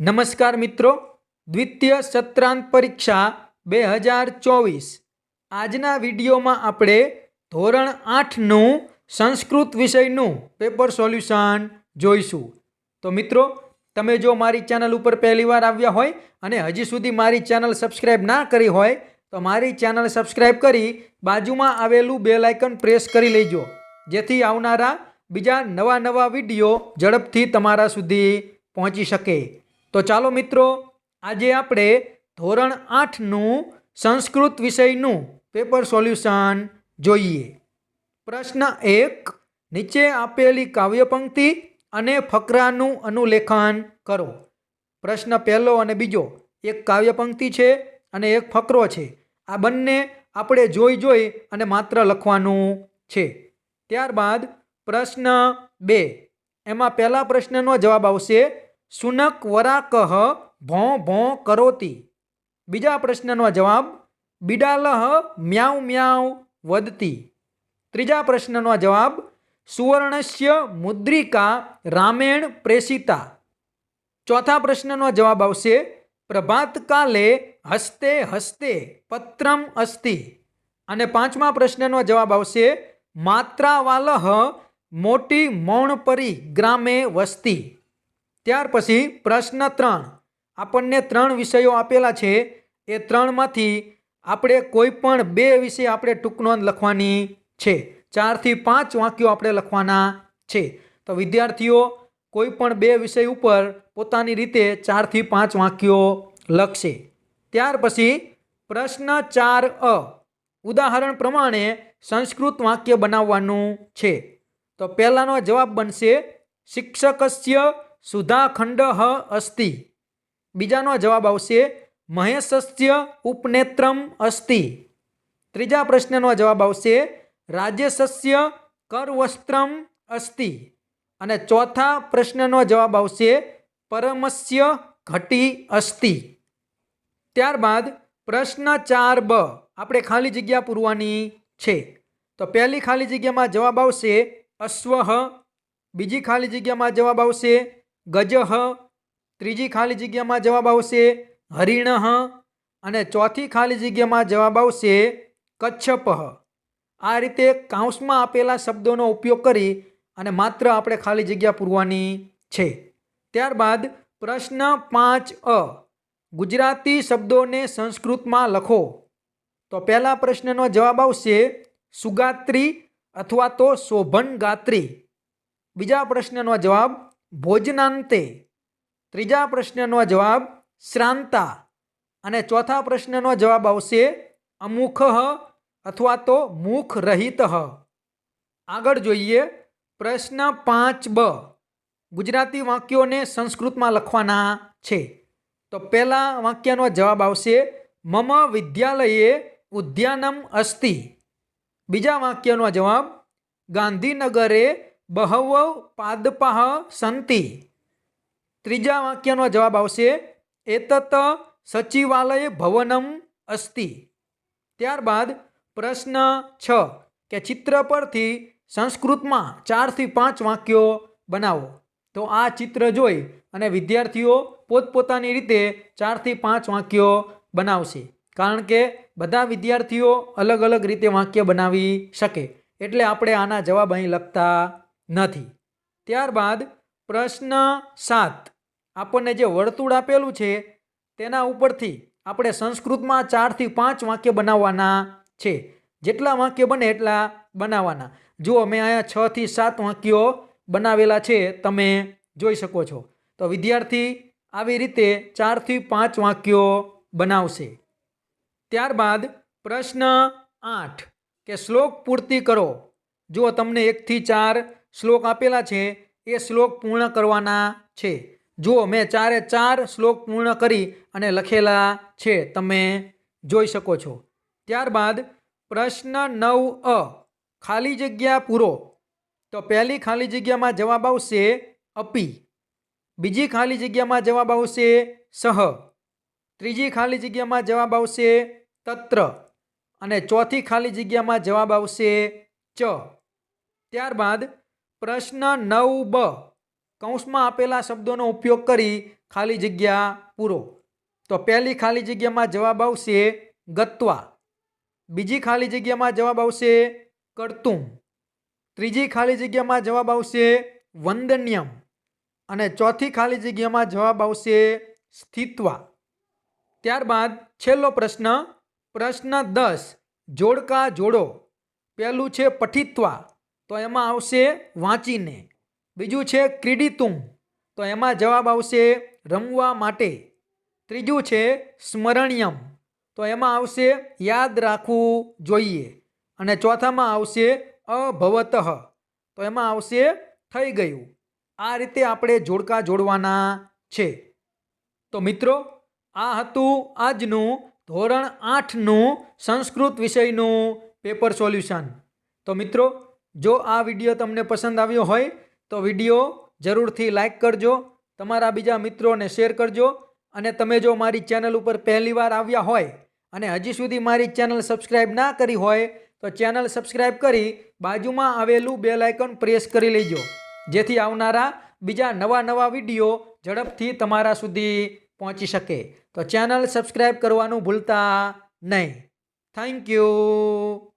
નમસ્કાર મિત્રો, દ્વિતીય સત્રાંત પરીક્ષા બે હજાર ચોવીસ. આજના વિડીયોમાં આપણે ધોરણ આઠનું સંસ્કૃત વિષયનું પેપર સોલ્યુશન જોઈશું. તો મિત્રો, તમે જો મારી ચેનલ ઉપર પહેલીવાર આવ્યા હોય અને હજી સુધી મારી ચેનલ સબસ્ક્રાઈબ ના કરી હોય, તો મારી ચેનલ સબસ્ક્રાઈબ કરી બાજુમાં આવેલું બેલ આઇકન પ્રેસ કરી લેજો. જેથી આવનારા બીજા નવા નવા વીડિયો ઝડપથી તમારા સુધી પહોંચી શકે. તો ચાલો મિત્રો, આજે આપણે ધોરણ આઠનું સંસ્કૃત વિષયનું પેપર સોલ્યુશન જોઈએ. પ્રશ્ન એક, નીચે આપેલી કાવ્ય પંક્તિ અને ફકરાનું અનુલેખન કરો. પ્રશ્ન પહેલો અને બીજો, એક કાવ્ય પંક્તિ છે અને એક ફકરો છે. આ બંને આપણે જોઈ જોઈ અને માત્ર લખવાનું છે. ત્યારબાદ પ્રશ્ન બે, એમાં પહેલા પ્રશ્નનો જવાબ આવશે સુનક વરાકહ ભોં ભોં કરોતી. બીજા પ્રશ્નનો જવાબ, બિડાલહ મ્યાઉ મ્યાઉ વદતી ત્રીજા પ્રશ્નનો જવાબ, સુવર્ણસ્ય મુદ્રિકા રામેણ પ્રેષિતા. ચોથા પ્રશ્નનો જવાબ આવશે પ્રભાતકાલે હસ્તે હસ્તે પત્રમ અસ્તિ. અને પાંચમા પ્રશ્નનો જવાબ આવશે, માત્રાવાલહ મોટી મૌણપરી ગ્રામે વસ્તી. ત્યાર પછી પ્રશ્ન ત્રણ. આપણને ત્રણ વિષયો આપેલા છે. એ ત્રણમાંથી આપણે કોઈ પણ બે વિષય આપણે ટૂંક નોંધ લખવાની છે. ચારથી પાંચ વાક્યો આપણે લખવાના છે. તો વિદ્યાર્થીઓ, કોઈ પણ બે વિષય ઉપર પોતાની રીતે ચારથી પાંચ વાક્યો લખશે. ત્યાર પછી પ્રશ્ન ચાર અ. ઉદાહરણ પ્રમાણે સંસ્કૃત વાક્ય બનાવવાનું છે. તો પહેલાંનો જવાબ બનશે શિક્ષકસ્ય સુધાખંડ અસ્તિ. બીજાનો જવાબ આવશે, મહેશસ્ય ઉપનેત્રમ અસ્તિ. ત્રીજા પ્રશ્નનો જવાબ આવશે રાજેશસ્ય કરવસ્ત્રમ અસ્તિ. અને ચોથા પ્રશ્નનો જવાબ આવશે, પરમસ્ય ઘટી અસ્તિ. ત્યારબાદ પ્રશ્ન ચાર બ. આપણે ખાલી જગ્યા પૂરવાની છે. તો પહેલી ખાલી જગ્યામાં જવાબ આવશે, અશ્વ. બીજી ખાલી જગ્યામાં જવાબ આવશે ગજહ ત્રીજી ખાલી જગ્યામાં જવાબ આવશે હરિણહ અને ચોથી ખાલી જગ્યામાં જવાબ આવશે કચ્છપહ આ રીતે કાંસમાં આપેલા શબ્દોનો ઉપયોગ કરી અને માત્ર આપણે ખાલી જગ્યા પૂરવાની છે. ત્યારબાદ પ્રશ્ન પાંચ અ. ગુજરાતી શબ્દોને સંસ્કૃતમાં લખો. તો પહેલા પ્રશ્નનો જવાબ આવશે સુગાત્રી અથવા તો શોભનગાત્રી. બીજા પ્રશ્નનો જવાબ ભોજનાંતે ત્રીજા પ્રશ્નનો જવાબ શ્રાંતા અને ચોથા પ્રશ્નનો જવાબ આવશે અમુખ અથવા તો મુખ રહિત આગળ જોઈએ પ્રશ્ન પાંચ બ. ગુજરાતી વાક્યોને સંસ્કૃતમાં લખવાના છે. તો પહેલા વાક્યનો જવાબ આવશે મમ વિદ્યાલયે ઉદ્યાનમ અસ્તિ. બીજા વાક્યનો જવાબ ગાંધીનગરે બહવ પાદપાહ સંતિ. ત્રીજા વાક્યનો જવાબ આવશે, એતત સચિવાલય ભવનમ અસ્તિ. ત્યારબાદ પ્રશ્ન છ, કે ચિત્ર પરથી સંસ્કૃતમાં ચારથી પાંચ વાક્યો બનાવો. તો આ ચિત્ર જોઈ અને વિદ્યાર્થીઓ પોતપોતાની રીતે ચારથી પાંચ વાક્યો બનાવશે. કારણ કે બધા વિદ્યાર્થીઓ અલગ અલગ રીતે વાક્ય બનાવી શકે. એટલે આપણે આના જવાબ અહીં લખતા નથી. ત્યારબાદ પ્રશ્ન સાત. આપણને જે વર્તુળ આપેલું છે, તેના ઉપરથી આપણે સંસ્કૃતમાં ચારથી પાંચ વાક્ય બનાવવાના છે. જેટલા વાક્ય બને એટલા બનાવવાના. જુઓ, મેં અહીંયા છથી સાત વાક્યો બનાવેલા છે, તમે જોઈ શકો છો. તો વિદ્યાર્થી આવી રીતે ચારથી પાંચ વાક્યો બનાવશે. ત્યારબાદ પ્રશ્ન આઠ. કે શ્લોક પૂર્તિ કરો. જો તમને એકથી ચાર શ્લોક આપેલા છે, એ શ્લોક પૂર્ણ કરવાના છે. જુઓ, મેં ચારે ચાર શ્લોક પૂર્ણ કરી અને લખેલા છે, તમે જોઈ શકો છો. ત્યારબાદ પ્રશ્ન નવ અ, ખાલી જગ્યા પૂરો. તો પહેલી ખાલી જગ્યામાં જવાબ આવશે અપી. બીજી ખાલી જગ્યામાં જવાબ આવશે સહ. ત્રીજી ખાલી જગ્યામાં જવાબ આવશે તત્ર. અને ચોથી ખાલી જગ્યામાં જવાબ આવશે ચ. ત્યારબાદ પ્રશ્ન નવ બ. કૌંસમાં આપેલા શબ્દોનો ઉપયોગ કરી ખાલી જગ્યા પૂરો. તો પહેલી ખાલી જગ્યામાં જવાબ આવશે ગત્વા. બીજી ખાલી જગ્યામાં જવાબ આવશે કર્તુમ. ત્રીજી ખાલી જગ્યામાં જવાબ આવશે વંદન્યમ. અને ચોથી ખાલી જગ્યામાં જવાબ આવશે સ્થિત્વા. ત્યારબાદ છેલ્લો પ્રશ્ન પ્રશ્ન દસ. જોડકા જોડો. પહેલું છે પઠિત્વા. તો એમાં આવશે વાંચીને. બીજું છે ક્રીડિતુમ તો એમાં જવાબ આવશે રમવા માટે. ત્રીજું છે સ્મરણ્યમ. તો એમાં આવશે યાદ રાખવું જોઈએ. અને ચોથામાં આવશે અભવતઃ. તો એમાં આવશે થઈ ગયું. આ રીતે આપણે જોડકા જોડવાના છે. તો મિત્રો, આ હતું આજનું ધોરણ આઠનું સંસ્કૃત વિષયનું પેપર સોલ્યુશન. તો મિત્રો જો આ વીડિયો તમને પસંદ આવ્યો હોય, તો વીડિયો જરૂરથી લાઈક કરજો, તમારા બીજા મિત્રોને શેર કરજો, અને તમે જો મારી ચેનલ ઉપર પહેલીવાર આવ્યા હોય, અને હજી સુધી મારી ચેનલ સબસ્ક્રાઈબ ના કરી હોય, તો ચેનલ સબસ્ક્રાઈબ કરી બાજુમાં આવેલું બેલ આઇકન પ્રેસ કરી લેજો, જેથી આવનારા બીજા નવા નવા વીડિયો ઝડપથી તમારા સુધી પહોંચી શકે. તો ચેનલ સબસ્ક્રાઈબ કરવાનું ભૂલતા નહીં. Thank you.